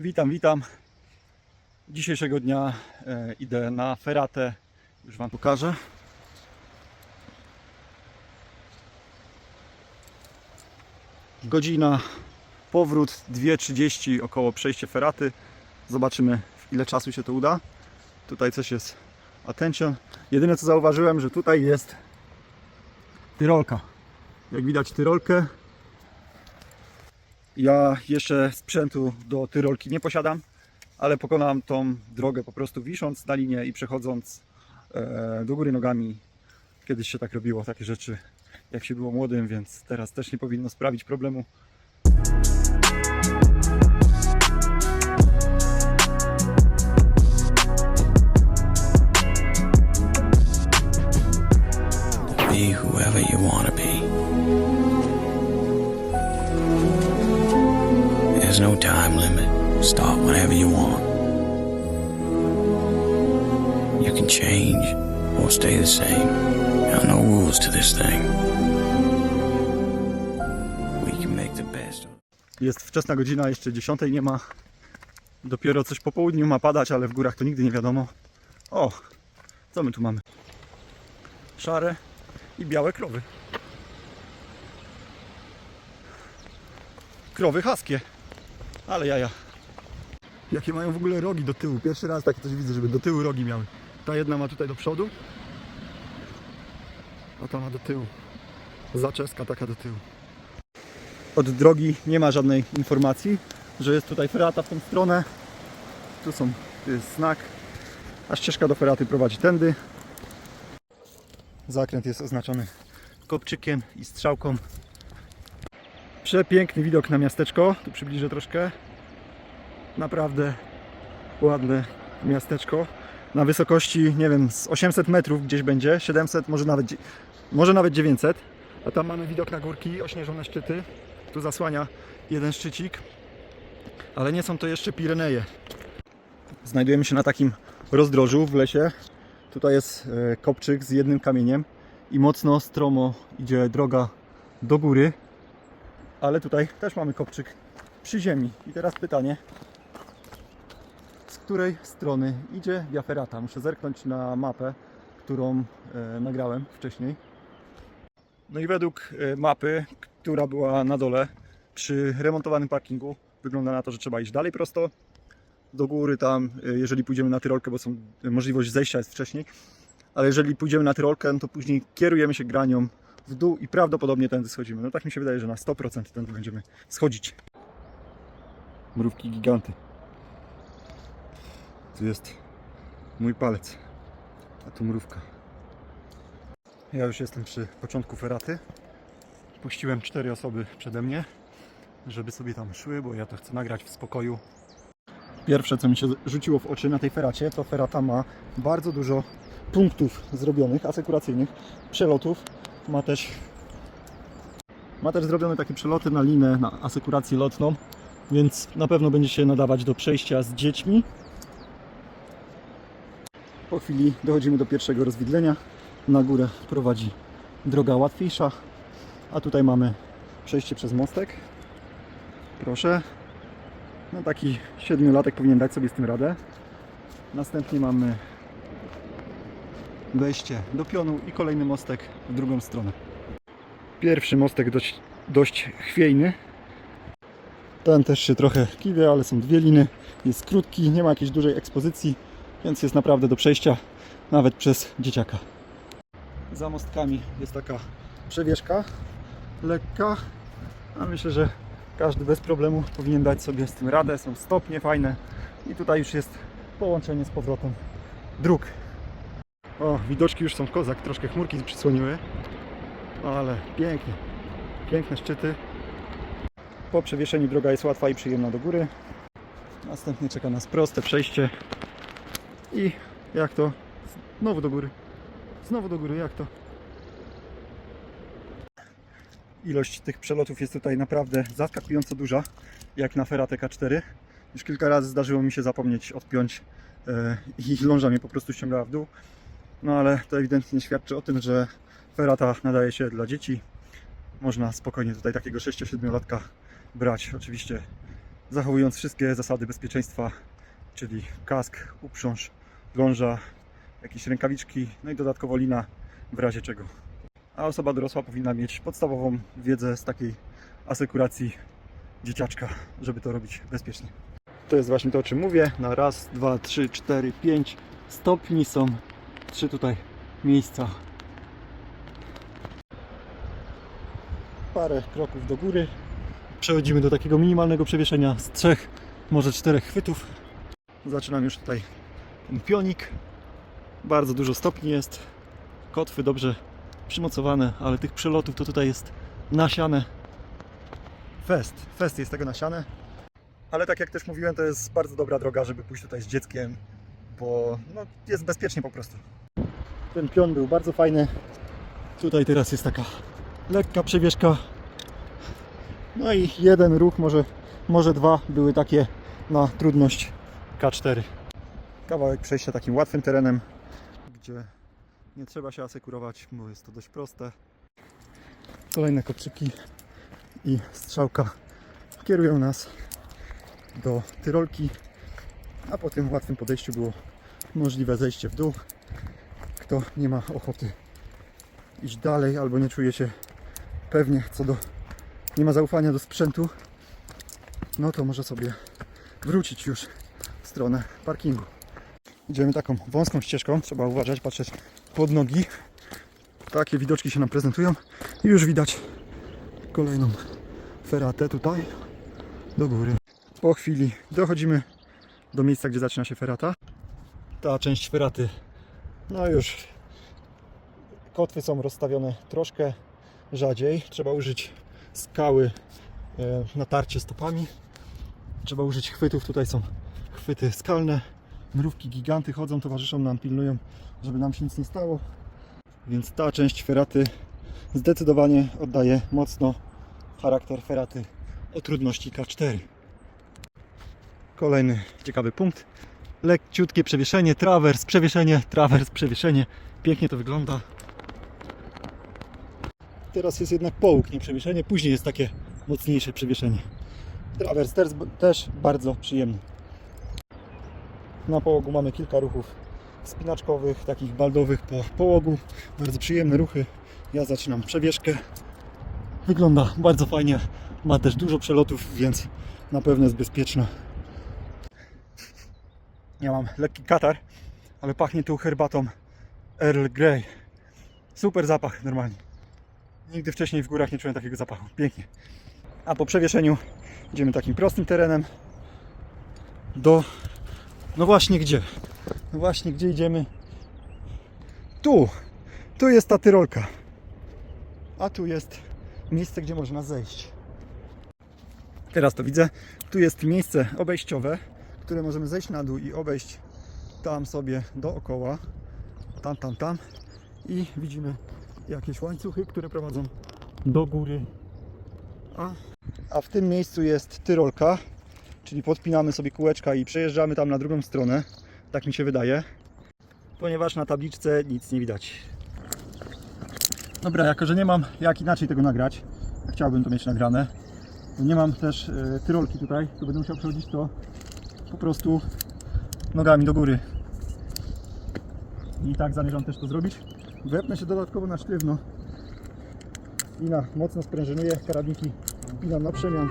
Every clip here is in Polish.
Witam, witam. Dzisiejszego dnia e, idę na feratę. Już Wam pokażę. Godzina, powrót 2.30 około przejście feraty. Zobaczymy w ile czasu się to uda. Tutaj coś jest attention. Jedyne co zauważyłem, że tutaj jest tyrolka. Jak widać tyrolkę. Ja jeszcze sprzętu do tyrolki nie posiadam, ale pokonam tą drogę po prostu wisząc na linię i przechodząc e, do góry nogami. Kiedyś się tak robiło, takie rzeczy jak się było młodym, więc teraz też nie powinno sprawić problemu. Be whoever you want to be. There's no time limit. Start whenever you want. You can change or stay the same. There are no rules to this thing. We can make the best Jest wczesna godzina, jeszcze 10 nie ma. Dopiero coś po południu ma padać, ale w górach to nigdy nie wiadomo. O, co my tu mamy? Szare i białe krowy. Krowy haskie. Ale jaja. Jakie mają w ogóle rogi do tyłu. Pierwszy raz takie coś widzę, żeby do tyłu rogi miały. Ta jedna ma tutaj do przodu, a ta ma do tyłu. Zaczeska taka do tyłu. Od drogi nie ma żadnej informacji, że jest tutaj ferata w tą stronę. Tu są, tu jest znak, a ścieżka do feraty prowadzi tędy. Zakręt jest oznaczony kopczykiem i strzałką. Przepiękny widok na miasteczko. Tu przybliżę troszkę. Naprawdę ładne miasteczko. Na wysokości, nie wiem, z 800 metrów gdzieś będzie, 700, może nawet, może nawet 900. A tam mamy widok na górki, ośnieżone szczyty. Tu zasłania jeden szczycik. Ale nie są to jeszcze Pireneje. Znajdujemy się na takim rozdrożu w lesie. Tutaj jest e, kopczyk z jednym kamieniem i mocno stromo idzie droga do góry. Ale tutaj też mamy kopczyk przy ziemi. I teraz pytanie, z której strony idzie Via Ferrata? Muszę zerknąć na mapę, którą e, nagrałem wcześniej. No i według e, mapy, która była na dole przy remontowanym parkingu, wygląda na to, że trzeba iść dalej prosto do góry tam, e, jeżeli pójdziemy na Tyrolkę, bo są możliwość zejścia jest wcześniej, ale jeżeli pójdziemy na Tyrolkę, no to później kierujemy się granią w dół i prawdopodobnie tędy schodzimy. No tak mi się wydaje, że na 100% tędy będziemy schodzić. Mrówki giganty. Tu jest mój palec, a tu mrówka. Ja już jestem przy początku feraty. Puściłem cztery osoby przede mnie, żeby sobie tam szły, bo ja to chcę nagrać w spokoju. Pierwsze, co mi się rzuciło w oczy na tej feracie, to ferata ma bardzo dużo punktów zrobionych, asekuracyjnych, przelotów. Ma też, ma też zrobione takie przeloty na linę, na asekurację lotną, więc na pewno będzie się nadawać do przejścia z dziećmi. Po chwili dochodzimy do pierwszego rozwidlenia. Na górę prowadzi droga łatwiejsza, a tutaj mamy przejście przez mostek. Proszę. No taki siedmiolatek powinien dać sobie z tym radę. Następnie mamy wejście do pionu i kolejny mostek w drugą stronę. Pierwszy mostek dość, dość chwiejny. Ten też się trochę kiwie, ale są dwie liny. Jest krótki, nie ma jakiejś dużej ekspozycji, więc jest naprawdę do przejścia nawet przez dzieciaka. Za mostkami jest taka przewieszka lekka, a myślę, że każdy bez problemu powinien dać sobie z tym radę. Są stopnie fajne i tutaj już jest połączenie z powrotem dróg. O, widoczki już są kozak, troszkę chmurki przysłoniły, ale pięknie, piękne szczyty. Po przewieszeniu droga jest łatwa i przyjemna do góry. Następnie czeka nas proste przejście i jak to? Znowu do góry. Znowu do góry, jak to? Ilość tych przelotów jest tutaj naprawdę zaskakująco duża, jak na Ferrate K4. Już kilka razy zdarzyło mi się zapomnieć odpiąć e, i ląża mnie po prostu ściągała w dół. No ale to ewidentnie świadczy o tym, że Ferrata nadaje się dla dzieci. Można spokojnie tutaj takiego 6-7 latka brać. Oczywiście zachowując wszystkie zasady bezpieczeństwa, czyli kask, uprząż, ląża, jakieś rękawiczki, no i dodatkowo lina w razie czego. A osoba dorosła powinna mieć podstawową wiedzę z takiej asekuracji dzieciaczka, żeby to robić bezpiecznie. To jest właśnie to, o czym mówię. Na raz, dwa, trzy, cztery, pięć stopni są trzy tutaj miejsca. Parę kroków do góry. Przechodzimy do takiego minimalnego przewieszenia z trzech, może czterech chwytów. Zaczynam już tutaj ten pionik. Bardzo dużo stopni jest. Kotwy dobrze przymocowane, ale tych przelotów to tutaj jest nasiane. Fest. Fest jest tego nasiane. Ale tak jak też mówiłem, to jest bardzo dobra droga, żeby pójść tutaj z dzieckiem, bo no, jest bezpiecznie po prostu. Ten pion był bardzo fajny. Tutaj teraz jest taka lekka przewieszka. No i jeden ruch, może, może dwa były takie na trudność K4. Kawałek przejścia takim łatwym terenem, gdzie nie trzeba się asekurować, bo jest to dość proste. Kolejne koprzyki i strzałka kierują nas do Tyrolki, a po tym łatwym podejściu było możliwe zejście w dół. Kto nie ma ochoty iść dalej albo nie czuje się pewnie co do nie ma zaufania do sprzętu, no to może sobie wrócić już w stronę parkingu. Idziemy taką wąską ścieżką, trzeba uważać, patrzeć pod nogi. Takie widoczki się nam prezentują i już widać kolejną feratę tutaj do góry. Po chwili dochodzimy do miejsca, gdzie zaczyna się ferata. Ta część feraty, no już kotwy są rozstawione troszkę rzadziej. Trzeba użyć skały e, na tarcie stopami. Trzeba użyć chwytów. Tutaj są chwyty skalne. Mrówki, giganty chodzą, towarzyszą nam, pilnują, żeby nam się nic nie stało. Więc ta część feraty zdecydowanie oddaje mocno charakter feraty o trudności K4. Kolejny ciekawy punkt. Lekciutkie przewieszenie, trawers, przewieszenie, trawers, przewieszenie. Pięknie to wygląda. Teraz jest jednak połóg, nie przewieszenie. Później jest takie mocniejsze przewieszenie. Trawers też, też bardzo przyjemny. Na połogu mamy kilka ruchów spinaczkowych, takich baldowych po połogu. Bardzo przyjemne ruchy. Ja zaczynam przewieszkę. Wygląda bardzo fajnie. Ma też dużo przelotów, więc na pewno jest bezpieczna. Ja mam lekki katar, ale pachnie tu herbatą Earl Grey. Super zapach normalnie. Nigdy wcześniej w górach nie czułem takiego zapachu. Pięknie. A po przewieszeniu idziemy takim prostym terenem do... No właśnie gdzie? No właśnie gdzie idziemy? Tu! Tu jest ta tyrolka. A tu jest miejsce, gdzie można zejść. Teraz to widzę. Tu jest miejsce obejściowe, które możemy zejść na dół i obejść tam sobie dookoła. Tam, tam, tam. I widzimy jakieś łańcuchy, które prowadzą do góry. A, a w tym miejscu jest tyrolka, czyli podpinamy sobie kółeczka i przejeżdżamy tam na drugą stronę. Tak mi się wydaje. Ponieważ na tabliczce nic nie widać. Dobra, jako że nie mam jak inaczej tego nagrać, chciałbym to mieć nagrane. Nie mam też e, tyrolki tutaj, to będę musiał przechodzić to po prostu nogami do góry. I tak zamierzam też to zrobić. Wepnę się dodatkowo na sztywno. Lina mocno sprężynuje, karabinki wpinam na przemian.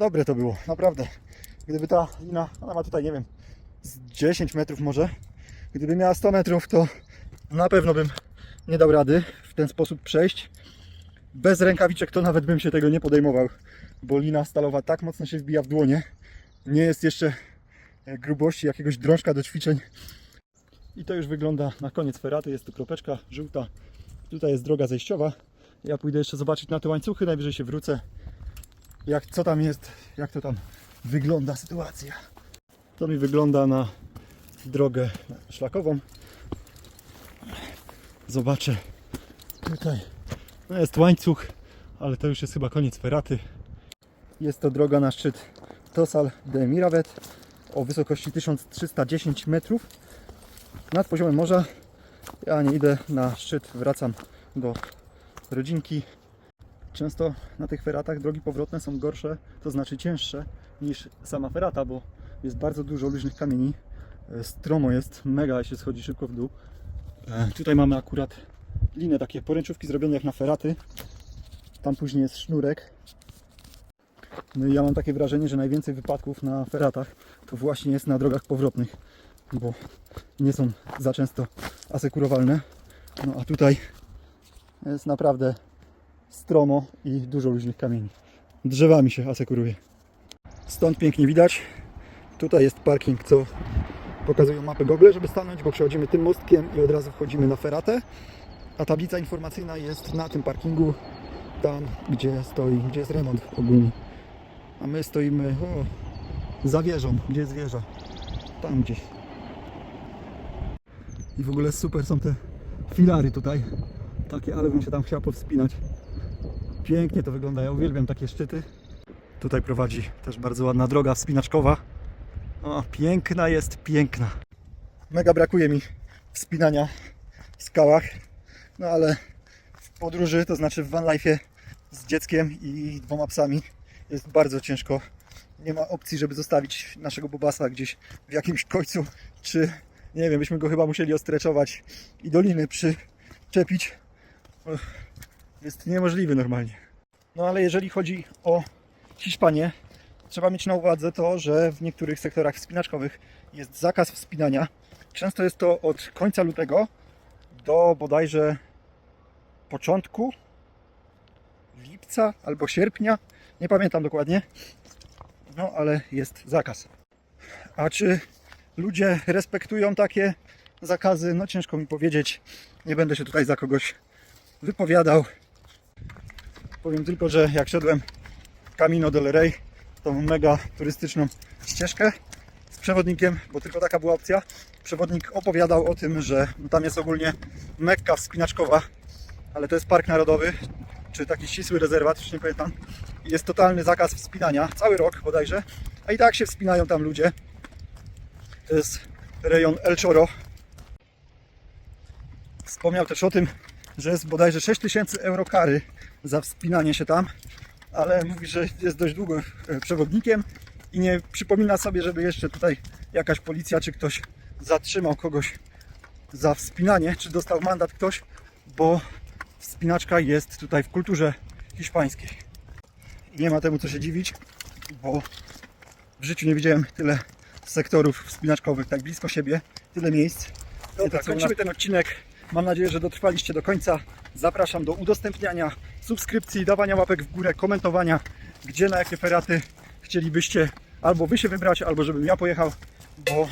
Dobre to było, naprawdę. Gdyby ta lina, ona ma tutaj, nie wiem, z 10 metrów może. Gdyby miała 100 metrów, to na pewno bym nie dał rady w ten sposób przejść. Bez rękawiczek to nawet bym się tego nie podejmował, bo lina stalowa tak mocno się wbija w dłonie. Nie jest jeszcze e, grubości jakiegoś drążka do ćwiczeń. I to już wygląda na koniec feraty. Jest tu kropeczka żółta. Tutaj jest droga zejściowa. Ja pójdę jeszcze zobaczyć na te łańcuchy, najwyżej się wrócę jak, co tam jest, jak to tam wygląda sytuacja. To mi wygląda na drogę szlakową. Zobaczę tutaj. No jest łańcuch, ale to już jest chyba koniec feraty. Jest to droga na szczyt Tosal de Miravet o wysokości 1310 metrów nad poziomem morza. Ja nie idę na szczyt, wracam do rodzinki. Często na tych feratach drogi powrotne są gorsze, to znaczy cięższe niż sama ferata, bo jest bardzo dużo luźnych kamieni. E, Stromo jest, mega się schodzi szybko w dół. E, Tutaj mamy akurat liny, takie poręczówki zrobione jak na feraty. Tam później jest sznurek. No i ja mam takie wrażenie, że najwięcej wypadków na feratach to właśnie jest na drogach powrotnych, bo nie są za często asekurowalne. No a tutaj jest naprawdę stromo i dużo luźnych kamieni. Drzewami się asekuruje. Stąd pięknie widać. Tutaj jest parking, co pokazują mapy Google, żeby stanąć, bo przechodzimy tym mostkiem i od razu wchodzimy na feratę. A tablica informacyjna jest na tym parkingu, tam gdzie stoi, gdzie jest remont ogólnie. A my stoimy o, za wieżą, gdzie jest wieża. Tam gdzieś. I w ogóle super są te filary tutaj. Takie, ale bym się tam chciał powspinać. Pięknie to wygląda, ja uwielbiam takie szczyty. Tutaj prowadzi też bardzo ładna droga wspinaczkowa. O, piękna jest, piękna. Mega brakuje mi wspinania w skałach, no ale w podróży, to znaczy w vanlife'ie z dzieckiem i dwoma psami jest bardzo ciężko. Nie ma opcji, żeby zostawić naszego bobasa gdzieś w jakimś końcu, czy nie wiem, byśmy go chyba musieli ostreczować i doliny przyczepić. Jest niemożliwy normalnie. No ale jeżeli chodzi o Hiszpanię, trzeba mieć na uwadze to, że w niektórych sektorach wspinaczkowych jest zakaz wspinania. Często jest to od końca lutego do bodajże początku lipca albo sierpnia. Nie pamiętam dokładnie. No ale jest zakaz. A czy ludzie respektują takie zakazy? No ciężko mi powiedzieć. Nie będę się tutaj za kogoś wypowiadał. Powiem tylko, że jak szedłem Camino del Rey, tą mega turystyczną ścieżkę z przewodnikiem, bo tylko taka była opcja. Przewodnik opowiadał o tym, że tam jest ogólnie mekka wspinaczkowa, ale to jest park narodowy, czy taki ścisły rezerwat, już nie pamiętam. Jest totalny zakaz wspinania, cały rok bodajże, a i tak się wspinają tam ludzie. To jest rejon El Choro. Wspomniał też o tym, że jest bodajże 6000 euro kary za wspinanie się tam, ale mówi, że jest dość długo e, przewodnikiem i nie przypomina sobie, żeby jeszcze tutaj jakaś policja czy ktoś zatrzymał kogoś za wspinanie, czy dostał mandat ktoś, bo wspinaczka jest tutaj w kulturze hiszpańskiej. I nie ma temu co się dziwić, bo w życiu nie widziałem tyle sektorów wspinaczkowych tak blisko siebie, tyle miejsc. Dobra, u kończymy nas- ten odcinek. Mam nadzieję, że dotrwaliście do końca. Zapraszam do udostępniania, subskrypcji, dawania łapek w górę, komentowania, gdzie na jakie feraty chcielibyście albo wy się wybrać, albo żebym ja pojechał, bo